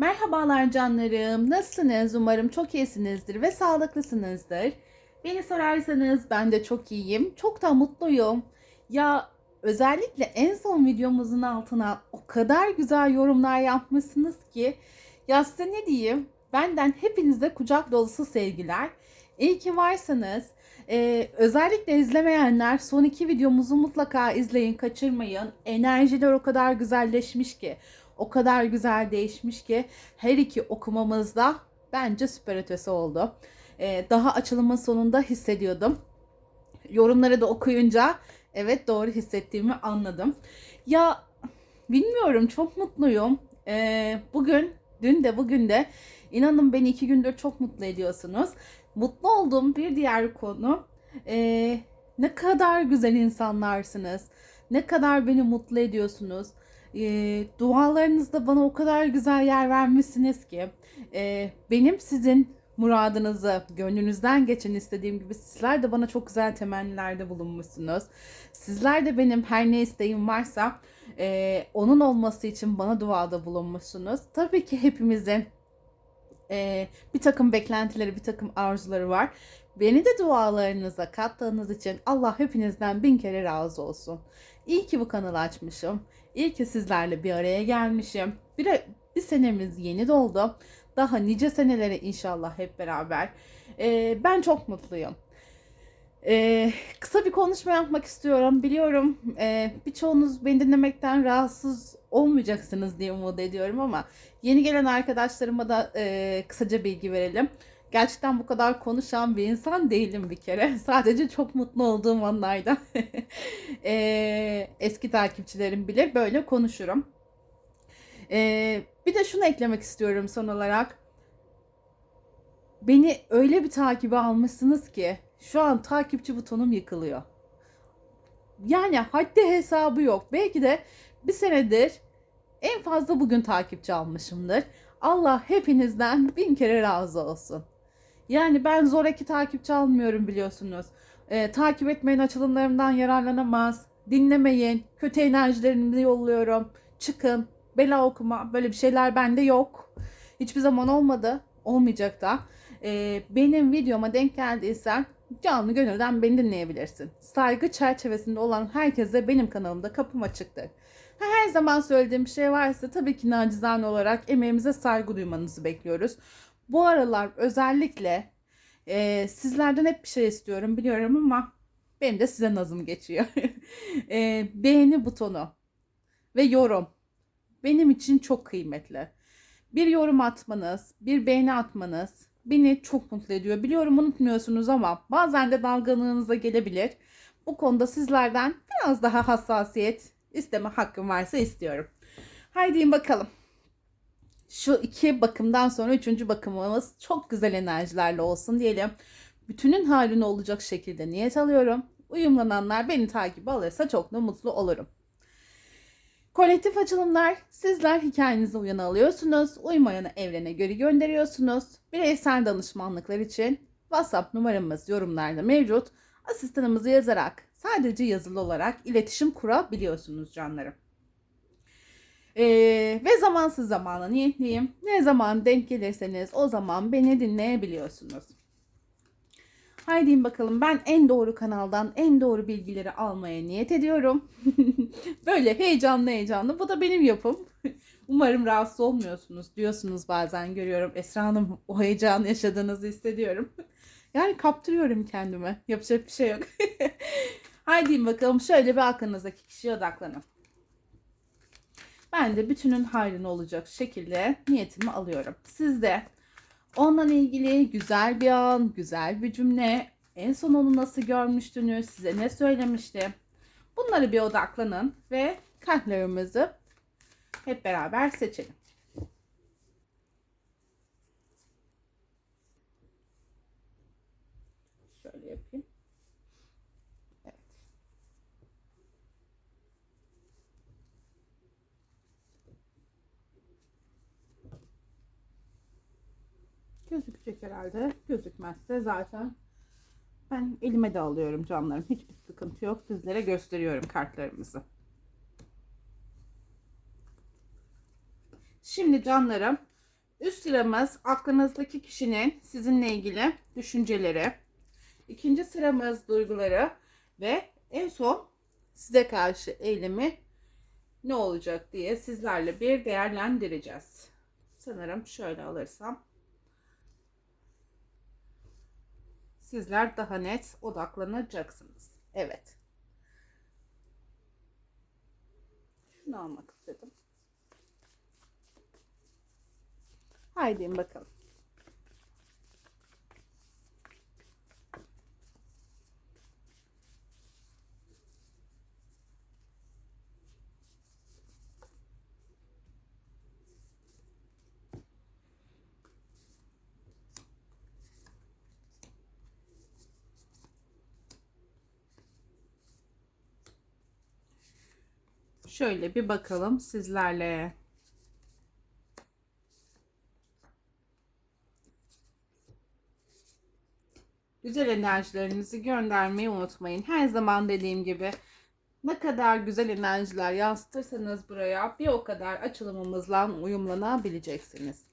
Merhabalar canlarım. Nasılsınız? Umarım çok iyisinizdir ve sağlıklısınızdır. Beni sorarsanız ben de çok iyiyim. Çok da mutluyum. Ya özellikle en son videomuzun altına o kadar güzel yorumlar yapmışsınız ki ya size ne diyeyim? Benden hepinize kucak dolusu sevgiler. İyi ki varsınız. Ee, özellikle izlemeyenler son iki videomuzu mutlaka izleyin, kaçırmayın. Enerjiler o kadar güzelleşmiş ki o kadar güzel değişmiş ki her iki okumamızda bence süper ötesi oldu. Ee, daha açılımın sonunda hissediyordum. Yorumları da okuyunca evet doğru hissettiğimi anladım. Ya bilmiyorum çok mutluyum. Ee, bugün, dün de bugün de inanın beni iki gündür çok mutlu ediyorsunuz. Mutlu olduğum bir diğer konu ee, ne kadar güzel insanlarsınız. Ne kadar beni mutlu ediyorsunuz e, dualarınızda bana o kadar güzel yer vermişsiniz ki e, benim sizin muradınızı gönlünüzden geçen istediğim gibi sizler de bana çok güzel temennilerde bulunmuşsunuz. Sizler de benim her ne isteğim varsa e, onun olması için bana duada bulunmuşsunuz. Tabii ki hepimizin e, bir takım beklentileri, bir takım arzuları var. Beni de dualarınıza kattığınız için Allah hepinizden bin kere razı olsun. İyi ki bu kanalı açmışım. İyi ki sizlerle bir araya gelmişim. Bir, bir senemiz yeni doldu. Daha nice senelere inşallah hep beraber. Ee, ben çok mutluyum. Ee, kısa bir konuşma yapmak istiyorum. Biliyorum e, birçoğunuz beni dinlemekten rahatsız olmayacaksınız diye umut ediyorum ama yeni gelen arkadaşlarıma da e, kısaca bilgi verelim. Gerçekten bu kadar konuşan bir insan değilim bir kere. Sadece çok mutlu olduğum anlarda e, eski takipçilerim bilir böyle konuşurum. E, bir de şunu eklemek istiyorum son olarak. Beni öyle bir takibe almışsınız ki şu an takipçi butonum yıkılıyor. Yani haddi hesabı yok. Belki de bir senedir en fazla bugün takipçi almışımdır. Allah hepinizden bin kere razı olsun. Yani ben zoraki takipçi almıyorum biliyorsunuz. Ee, takip etmeyin açılımlarımdan yararlanamaz. Dinlemeyin. Kötü enerjilerinizi yolluyorum. Çıkın. Bela okuma. Böyle bir şeyler bende yok. Hiçbir zaman olmadı. Olmayacak da. Ee, benim videoma denk geldiysen canlı gönülden beni dinleyebilirsin. Saygı çerçevesinde olan herkese benim kanalımda kapım açıktır. Her zaman söylediğim bir şey varsa tabii ki nacizane olarak emeğimize saygı duymanızı bekliyoruz. Bu aralar özellikle e, sizlerden hep bir şey istiyorum biliyorum ama benim de size nazım geçiyor. e, beğeni butonu ve yorum benim için çok kıymetli. Bir yorum atmanız, bir beğeni atmanız beni çok mutlu ediyor. Biliyorum unutmuyorsunuz ama bazen de dalgınlığınıza gelebilir. Bu konuda sizlerden biraz daha hassasiyet isteme hakkım varsa istiyorum. Haydi bakalım şu iki bakımdan sonra üçüncü bakımımız çok güzel enerjilerle olsun diyelim. Bütünün halini olacak şekilde niyet alıyorum. Uyumlananlar beni takip alırsa çok da mutlu olurum. Kolektif açılımlar sizler hikayenize uyan alıyorsunuz. Uymayanı evrene göre gönderiyorsunuz. Bireysel danışmanlıklar için WhatsApp numaramız yorumlarda mevcut. Asistanımızı yazarak sadece yazılı olarak iletişim kurabiliyorsunuz canlarım. Ee, ve zamansız zamana niyetliyim. Ne zaman denk gelirseniz o zaman beni dinleyebiliyorsunuz. Haydi bakalım ben en doğru kanaldan en doğru bilgileri almaya niyet ediyorum. Böyle heyecanlı heyecanlı. Bu da benim yapım. Umarım rahatsız olmuyorsunuz diyorsunuz bazen görüyorum. Esra Hanım o heyecanı yaşadığınızı hissediyorum. Yani kaptırıyorum kendimi. Yapacak bir şey yok. Haydi bakalım şöyle bir aklınızdaki kişiye odaklanın. Ben de bütünün hayrına olacak şekilde niyetimi alıyorum. Siz de onunla ilgili güzel bir an, güzel bir cümle, en son onu nasıl görmüştünüz, size ne söylemişti? Bunları bir odaklanın ve kartlarımızı hep beraber seçelim. Şöyle yapayım. Gözükecek herhalde. Gözükmezse zaten ben elime de alıyorum canlarım. Hiçbir sıkıntı yok. Sizlere gösteriyorum kartlarımızı. Şimdi canlarım Üst sıramız aklınızdaki kişinin sizinle ilgili düşünceleri. İkinci sıramız duyguları ve en son size karşı eylemi ne olacak diye sizlerle bir değerlendireceğiz. Sanırım şöyle alırsam sizler daha net odaklanacaksınız. Evet. Şunu almak istedim. Haydi bakalım. Şöyle bir bakalım sizlerle. Güzel enerjilerinizi göndermeyi unutmayın. Her zaman dediğim gibi ne kadar güzel enerjiler yansıtırsanız buraya bir o kadar açılımımızla uyumlanabileceksiniz.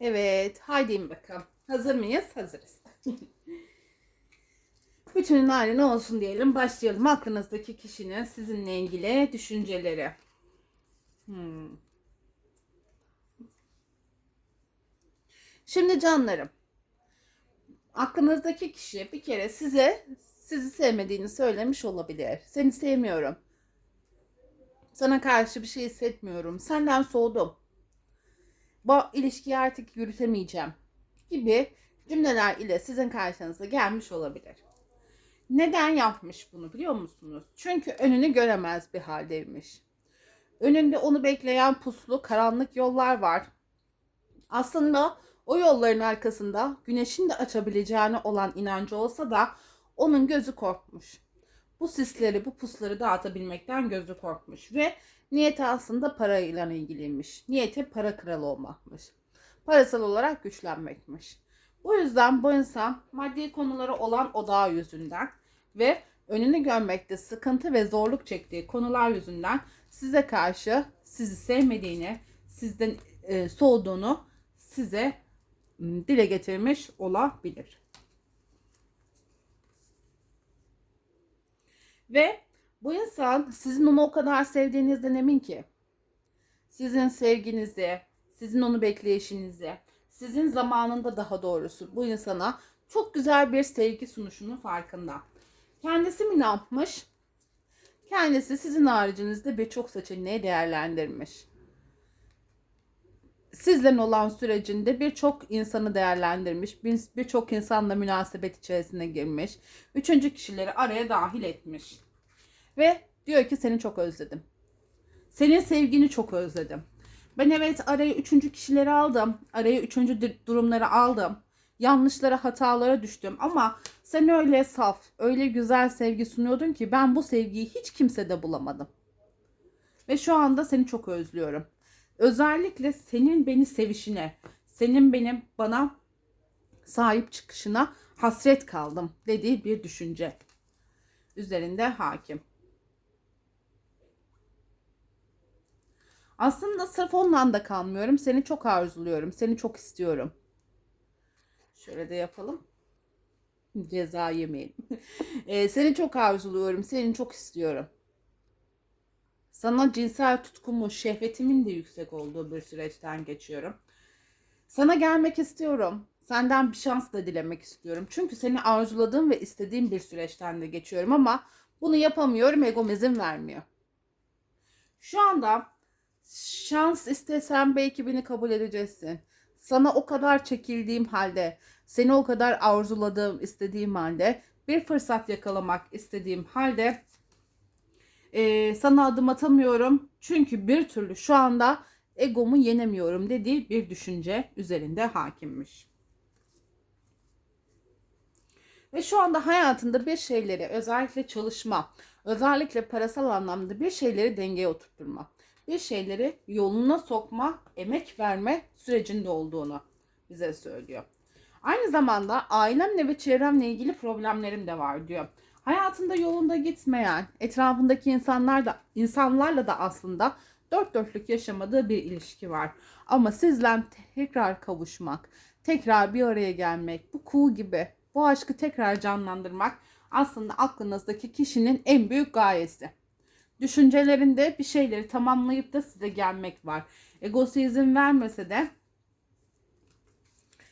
Evet, haydi bakalım. Hazır mıyız? Hazırız. Bütünün hali olsun diyelim. Başlayalım. Aklınızdaki kişinin sizinle ilgili düşünceleri. Hmm. Şimdi canlarım. Aklınızdaki kişi bir kere size sizi sevmediğini söylemiş olabilir. Seni sevmiyorum. Sana karşı bir şey hissetmiyorum. Senden soğudum bu ilişkiyi artık yürütemeyeceğim gibi cümleler ile sizin karşınıza gelmiş olabilir. Neden yapmış bunu biliyor musunuz? Çünkü önünü göremez bir haldeymiş. Önünde onu bekleyen puslu, karanlık yollar var. Aslında o yolların arkasında güneşin de açabileceğine olan inancı olsa da onun gözü korkmuş. Bu sisleri, bu pusları dağıtabilmekten gözü korkmuş ve Niyeti aslında parayla ilgiliymiş. Niyeti para kralı olmakmış. Parasal olarak güçlenmekmiş. Bu yüzden bu insan maddi konuları olan odağı yüzünden ve önünü görmekte sıkıntı ve zorluk çektiği konular yüzünden size karşı sizi sevmediğini, sizden e, soğuduğunu size dile getirmiş olabilir. Ve bu insan sizin onu o kadar sevdiğinizden emin ki. Sizin sevginizi, sizin onu bekleyişinizi, sizin zamanında daha doğrusu bu insana çok güzel bir sevgi sunuşunun farkında. Kendisi mi ne yapmış? Kendisi sizin haricinizde birçok seçeneği değerlendirmiş. Sizden olan sürecinde birçok insanı değerlendirmiş, birçok insanla münasebet içerisine girmiş, üçüncü kişileri araya dahil etmiş. Ve diyor ki seni çok özledim. Senin sevgini çok özledim. Ben evet araya üçüncü kişileri aldım. Araya üçüncü durumları aldım. Yanlışlara, hatalara düştüm. Ama sen öyle saf, öyle güzel sevgi sunuyordun ki ben bu sevgiyi hiç kimsede bulamadım. Ve şu anda seni çok özlüyorum. Özellikle senin beni sevişine, senin benim bana sahip çıkışına hasret kaldım dediği bir düşünce üzerinde hakim. Aslında sırf ondan da kalmıyorum. Seni çok arzuluyorum. Seni çok istiyorum. Şöyle de yapalım. Ceza yemeyelim. ee, seni çok arzuluyorum. Seni çok istiyorum. Sana cinsel tutkumu, şehvetimin de yüksek olduğu bir süreçten geçiyorum. Sana gelmek istiyorum. Senden bir şans da dilemek istiyorum. Çünkü seni arzuladığım ve istediğim bir süreçten de geçiyorum ama bunu yapamıyorum. Egom izin vermiyor. Şu anda şans istesem belki beni kabul edeceksin. Sana o kadar çekildiğim halde, seni o kadar arzuladığım, istediğim halde, bir fırsat yakalamak istediğim halde Ee, sana adım atamıyorum çünkü bir türlü şu anda egomu yenemiyorum dediği bir düşünce üzerinde hakimmiş. Ve şu anda hayatında bir şeyleri özellikle çalışma, özellikle parasal anlamda bir şeyleri dengeye oturtturma, bir şeyleri yoluna sokma, emek verme sürecinde olduğunu bize söylüyor. Aynı zamanda ailemle ve çevremle ilgili problemlerim de var diyor. Hayatında yolunda gitmeyen, etrafındaki insanlar da insanlarla da aslında dört dörtlük yaşamadığı bir ilişki var. Ama sizle tekrar kavuşmak, tekrar bir araya gelmek, bu kuğu gibi bu aşkı tekrar canlandırmak aslında aklınızdaki kişinin en büyük gayesi. Düşüncelerinde bir şeyleri tamamlayıp da size gelmek var. Egosu izin vermese de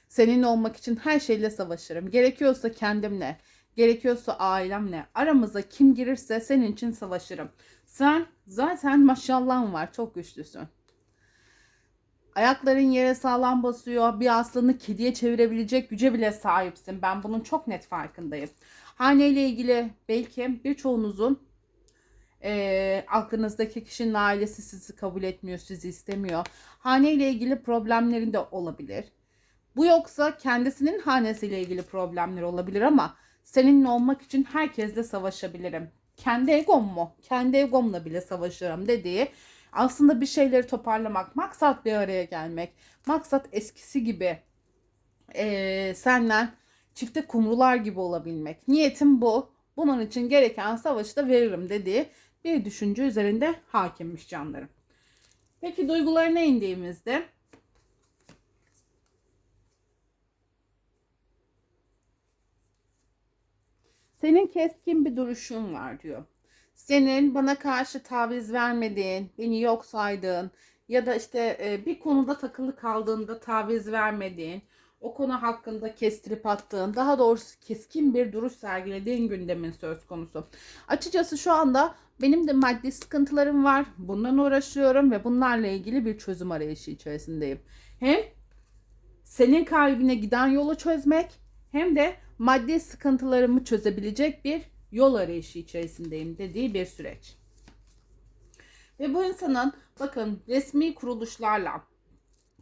seninle olmak için her şeyle savaşırım. Gerekiyorsa kendimle, gerekiyorsa ailemle. Aramıza kim girirse senin için savaşırım. Sen zaten maşallahın var. Çok güçlüsün. Ayakların yere sağlam basıyor. Bir aslanı kediye çevirebilecek güce bile sahipsin. Ben bunun çok net farkındayım. Hane ile ilgili belki birçoğunuzun e, aklınızdaki kişinin ailesi sizi kabul etmiyor, sizi istemiyor. Hane ile ilgili problemlerin de olabilir. Bu yoksa kendisinin hanesiyle ilgili problemler olabilir ama seninle olmak için herkesle savaşabilirim. Kendi egom mu? Kendi egomla bile savaşırım dediği aslında bir şeyleri toparlamak, maksat bir araya gelmek, maksat eskisi gibi e, senden çifte kumrular gibi olabilmek. Niyetim bu. Bunun için gereken savaşı da veririm dediği bir düşünce üzerinde hakimmiş canlarım. Peki duygularına indiğimizde senin keskin bir duruşun var diyor. Senin bana karşı taviz vermediğin, beni yok saydığın ya da işte e, bir konuda takılı kaldığında taviz vermediğin, o konu hakkında kestirip attığın, daha doğrusu keskin bir duruş sergilediğin gündemin söz konusu. Açıkçası şu anda benim de maddi sıkıntılarım var. Bundan uğraşıyorum ve bunlarla ilgili bir çözüm arayışı içerisindeyim. Hem senin kalbine giden yolu çözmek hem de maddi sıkıntılarımı çözebilecek bir yol arayışı içerisindeyim dediği bir süreç. Ve bu insanın bakın resmi kuruluşlarla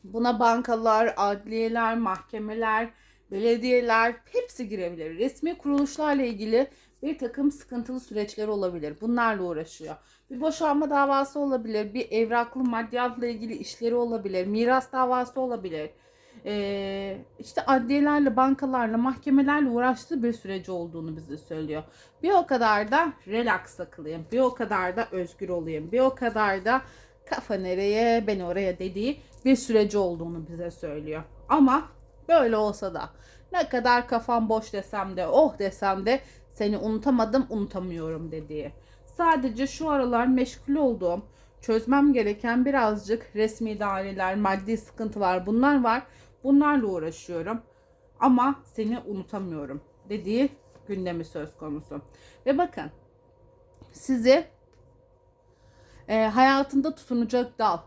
buna bankalar, adliyeler, mahkemeler, belediyeler hepsi girebilir. Resmi kuruluşlarla ilgili bir takım sıkıntılı süreçler olabilir. Bunlarla uğraşıyor. Bir boşanma davası olabilir, bir evraklı maddiyatla ilgili işleri olabilir, miras davası olabilir e, işte adliyelerle, bankalarla, mahkemelerle uğraştığı bir süreci olduğunu bize söylüyor. Bir o kadar da relax takılayım, bir o kadar da özgür olayım, bir o kadar da kafa nereye, ben oraya dediği bir süreci olduğunu bize söylüyor. Ama böyle olsa da ne kadar kafam boş desem de, oh desem de seni unutamadım, unutamıyorum dediği. Sadece şu aralar meşgul olduğum, çözmem gereken birazcık resmi daireler, maddi sıkıntılar bunlar var. Bunlarla uğraşıyorum ama seni unutamıyorum dediği gündemi söz konusu. Ve bakın sizi e, hayatında tutunacak dal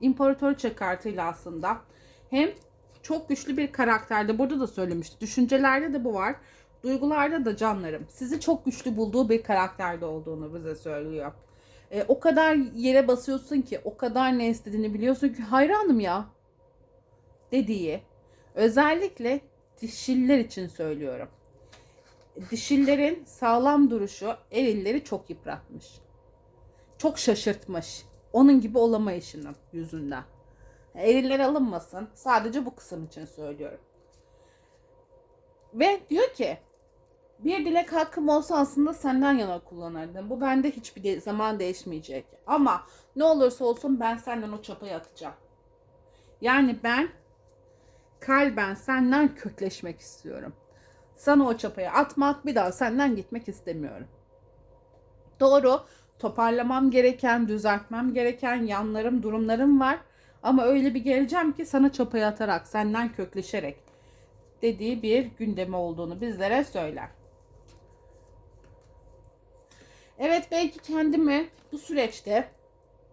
imparator kartıyla aslında hem çok güçlü bir karakterde burada da söylemişti. Düşüncelerde de bu var. Duygularda da canlarım. Sizi çok güçlü bulduğu bir karakterde olduğunu bize söylüyor. E, o kadar yere basıyorsun ki, o kadar ne istediğini biliyorsun ki hayranım ya dediği özellikle dişiller için söylüyorum. Dişillerin sağlam duruşu erilleri çok yıpratmış. Çok şaşırtmış. Onun gibi olamayışını yüzünden. Eriller alınmasın. Sadece bu kısım için söylüyorum. Ve diyor ki bir dilek hakkım olsa aslında senden yana kullanırdım. Bu bende hiçbir zaman değişmeyecek. Ama ne olursa olsun ben senden o çapayı atacağım. Yani ben kalben senden kökleşmek istiyorum. Sana o çapayı atmak bir daha senden gitmek istemiyorum. Doğru toparlamam gereken, düzeltmem gereken yanlarım, durumlarım var. Ama öyle bir geleceğim ki sana çapayı atarak, senden kökleşerek dediği bir gündemi olduğunu bizlere söyler. Evet belki kendimi bu süreçte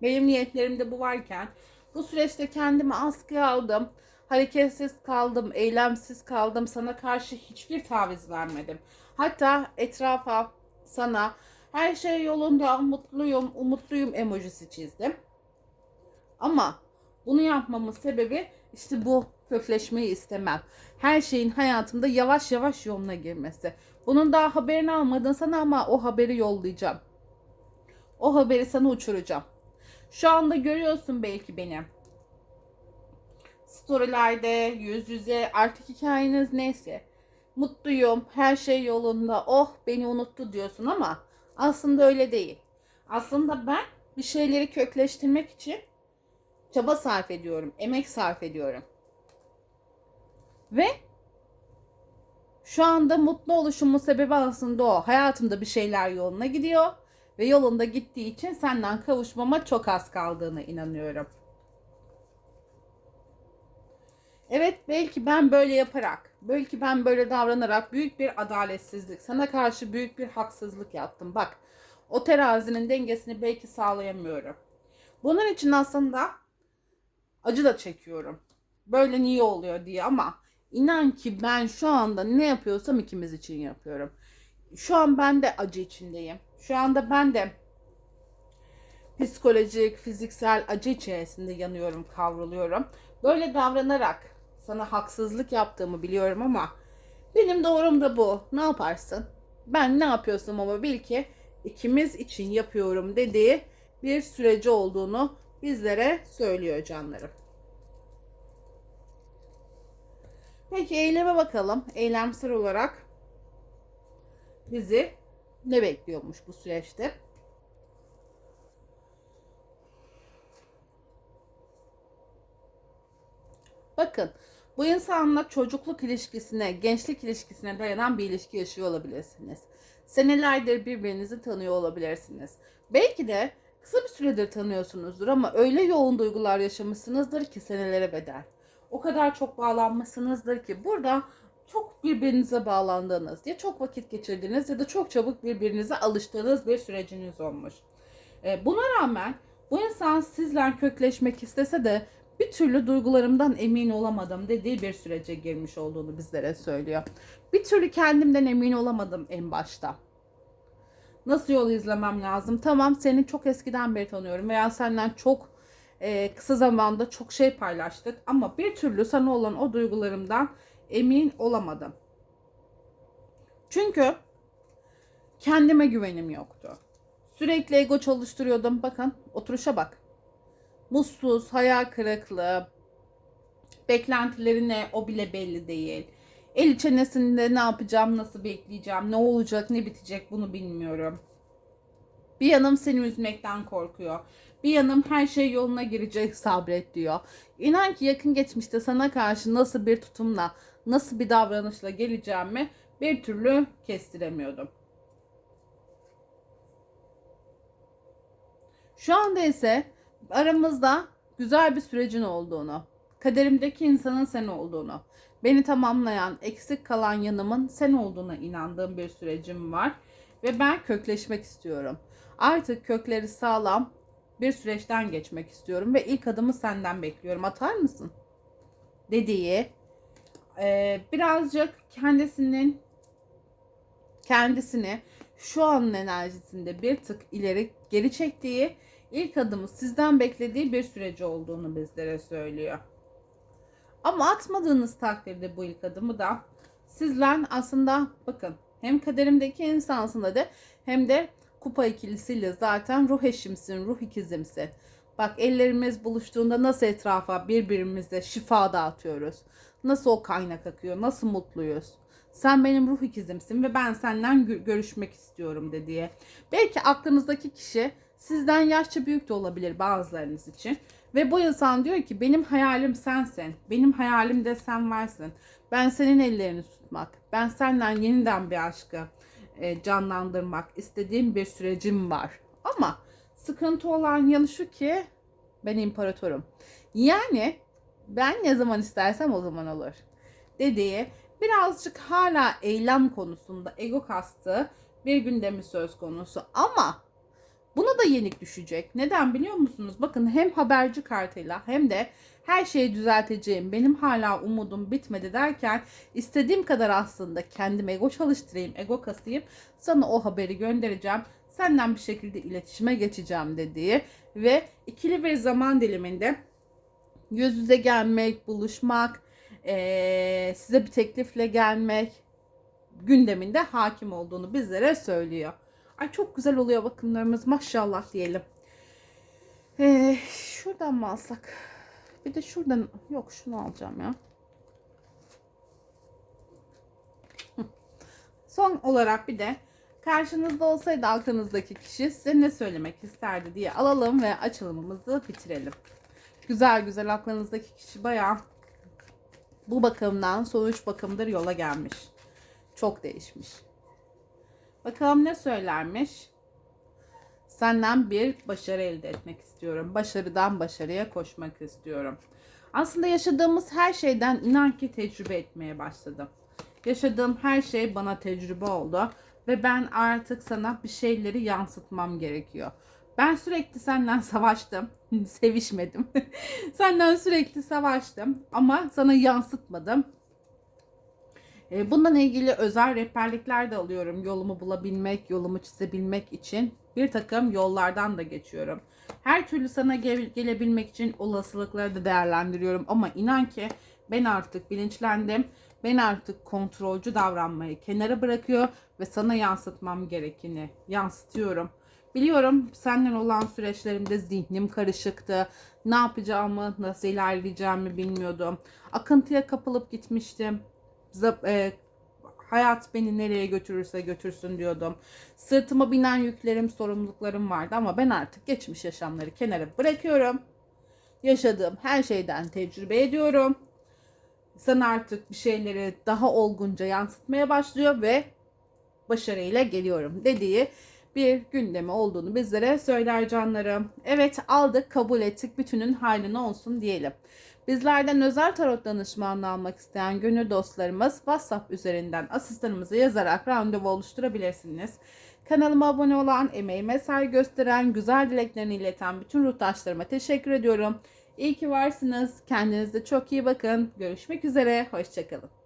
benim niyetlerimde bu varken bu süreçte kendimi askıya aldım hareketsiz kaldım, eylemsiz kaldım. Sana karşı hiçbir taviz vermedim. Hatta etrafa, sana Her şey yolunda, mutluyum, umutluyum emojisi çizdim. Ama bunu yapmamın sebebi işte bu kökleşmeyi istemem. Her şeyin hayatımda yavaş yavaş yoluna girmesi. Bunun daha haberini almadın sana ama o haberi yollayacağım. O haberi sana uçuracağım. Şu anda görüyorsun belki beni. Storylerde, yüz yüze, artık hikayeniz neyse. Mutluyum, her şey yolunda, oh beni unuttu diyorsun ama aslında öyle değil. Aslında ben bir şeyleri kökleştirmek için çaba sarf ediyorum, emek sarf ediyorum. Ve şu anda mutlu oluşumun sebebi aslında o. Hayatımda bir şeyler yoluna gidiyor ve yolunda gittiği için senden kavuşmama çok az kaldığına inanıyorum. Evet belki ben böyle yaparak, belki ben böyle davranarak büyük bir adaletsizlik, sana karşı büyük bir haksızlık yaptım. Bak o terazinin dengesini belki sağlayamıyorum. Bunun için aslında acı da çekiyorum. Böyle niye oluyor diye ama inan ki ben şu anda ne yapıyorsam ikimiz için yapıyorum. Şu an ben de acı içindeyim. Şu anda ben de psikolojik, fiziksel acı içerisinde yanıyorum, kavruluyorum. Böyle davranarak sana haksızlık yaptığımı biliyorum ama benim doğrum da bu. Ne yaparsın? Ben ne yapıyorsam ama bil ki ikimiz için yapıyorum dediği bir süreci olduğunu bizlere söylüyor canlarım. Peki eyleme bakalım. Eylemsel olarak bizi ne bekliyormuş bu süreçte? Bakın bu insanla çocukluk ilişkisine, gençlik ilişkisine dayanan bir ilişki yaşıyor olabilirsiniz. Senelerdir birbirinizi tanıyor olabilirsiniz. Belki de kısa bir süredir tanıyorsunuzdur ama öyle yoğun duygular yaşamışsınızdır ki senelere bedel. O kadar çok bağlanmışsınızdır ki burada çok birbirinize bağlandığınız, ya çok vakit geçirdiğiniz ya da çok çabuk birbirinize alıştığınız bir süreciniz olmuş. E, buna rağmen bu insan sizle kökleşmek istese de bir türlü duygularımdan emin olamadım dediği bir sürece girmiş olduğunu bizlere söylüyor. Bir türlü kendimden emin olamadım en başta. Nasıl yol izlemem lazım? Tamam seni çok eskiden beri tanıyorum veya senden çok e, kısa zamanda çok şey paylaştık ama bir türlü sana olan o duygularımdan emin olamadım. Çünkü kendime güvenim yoktu. Sürekli ego çalıştırıyordum. Bakın oturuşa bak. Mutsuz, hayal kırıklığı, beklentileri ne o bile belli değil. El çenesinde ne yapacağım, nasıl bekleyeceğim, ne olacak, ne bitecek bunu bilmiyorum. Bir yanım seni üzmekten korkuyor. Bir yanım her şey yoluna girecek sabret diyor. İnan ki yakın geçmişte sana karşı nasıl bir tutumla, nasıl bir davranışla geleceğimi bir türlü kestiremiyordum. Şu anda ise aramızda güzel bir sürecin olduğunu, kaderimdeki insanın sen olduğunu, beni tamamlayan, eksik kalan yanımın sen olduğuna inandığım bir sürecim var ve ben kökleşmek istiyorum. Artık kökleri sağlam bir süreçten geçmek istiyorum ve ilk adımı senden bekliyorum. Atar mısın? Dediği e, birazcık kendisinin kendisini şu an enerjisinde bir tık ileri geri çektiği ilk adımı sizden beklediği bir süreci olduğunu bizlere söylüyor. Ama atmadığınız takdirde bu ilk adımı da sizden aslında bakın hem kaderimdeki insansın de hem de kupa ikilisiyle zaten ruh eşimsin, ruh ikizimsin. Bak ellerimiz buluştuğunda nasıl etrafa birbirimize şifa dağıtıyoruz. Nasıl o kaynak akıyor, nasıl mutluyuz. Sen benim ruh ikizimsin ve ben senden görüşmek istiyorum dediye. Belki aklınızdaki kişi sizden yaşça büyük de olabilir bazılarınız için. Ve bu insan diyor ki benim hayalim sensin. Benim hayalim de sen varsın. Ben senin ellerini tutmak. Ben senden yeniden bir aşkı e, canlandırmak istediğim bir sürecim var. Ama sıkıntı olan yanı şu ki ben imparatorum. Yani ben ne zaman istersem o zaman olur. Dediği birazcık hala eylem konusunda ego kastı bir gündemi söz konusu ama Buna da yenik düşecek. Neden biliyor musunuz? Bakın hem haberci kartıyla hem de her şeyi düzelteceğim, benim hala umudum bitmedi derken istediğim kadar aslında kendim ego çalıştırayım, ego kasayım. Sana o haberi göndereceğim. senden bir şekilde iletişime geçeceğim dediği ve ikili bir zaman diliminde yüz yüze gelmek, buluşmak, eee, size bir teklifle gelmek gündeminde hakim olduğunu bizlere söylüyor. Ay çok güzel oluyor bakımlarımız maşallah diyelim. Eee, şuradan mı alsak? Bir de şuradan yok şunu alacağım ya. Son olarak bir de karşınızda olsaydı aklınızdaki kişi size ne söylemek isterdi diye alalım ve açılımımızı bitirelim. Güzel güzel aklınızdaki kişi bayağı bu bakımdan sonuç bakımdır yola gelmiş. Çok değişmiş. Bakalım ne söylermiş? Senden bir başarı elde etmek istiyorum. Başarıdan başarıya koşmak istiyorum. Aslında yaşadığımız her şeyden inan ki tecrübe etmeye başladım. Yaşadığım her şey bana tecrübe oldu ve ben artık sana bir şeyleri yansıtmam gerekiyor. Ben sürekli senden savaştım. Sevişmedim. senden sürekli savaştım ama sana yansıtmadım. E, Bununla ilgili özel rehberlikler de alıyorum. Yolumu bulabilmek, yolumu çizebilmek için bir takım yollardan da geçiyorum. Her türlü sana gel- gelebilmek için olasılıkları da değerlendiriyorum. Ama inan ki ben artık bilinçlendim. Ben artık kontrolcü davranmayı kenara bırakıyor ve sana yansıtmam gerekeni yansıtıyorum. Biliyorum senden olan süreçlerimde zihnim karışıktı. Ne yapacağımı, nasıl ilerleyeceğimi bilmiyordum. Akıntıya kapılıp gitmiştim. E, hayat beni nereye götürürse götürsün diyordum. Sırtıma binen yüklerim, sorumluluklarım vardı ama ben artık geçmiş yaşamları kenara bırakıyorum. Yaşadığım her şeyden tecrübe ediyorum. Sana artık bir şeyleri daha olgunca yansıtmaya başlıyor ve başarıyla geliyorum dediği bir gündemi olduğunu bizlere söyler canlarım. Evet aldık, kabul ettik, bütünün hayrına olsun diyelim. Bizlerden özel tarot danışmanlığı almak isteyen gönül dostlarımız WhatsApp üzerinden asistanımıza yazarak randevu oluşturabilirsiniz. Kanalıma abone olan, emeğime saygı gösteren, güzel dileklerini ileten bütün ruhtaşlarıma teşekkür ediyorum. İyi ki varsınız. Kendinize çok iyi bakın. Görüşmek üzere. Hoşçakalın.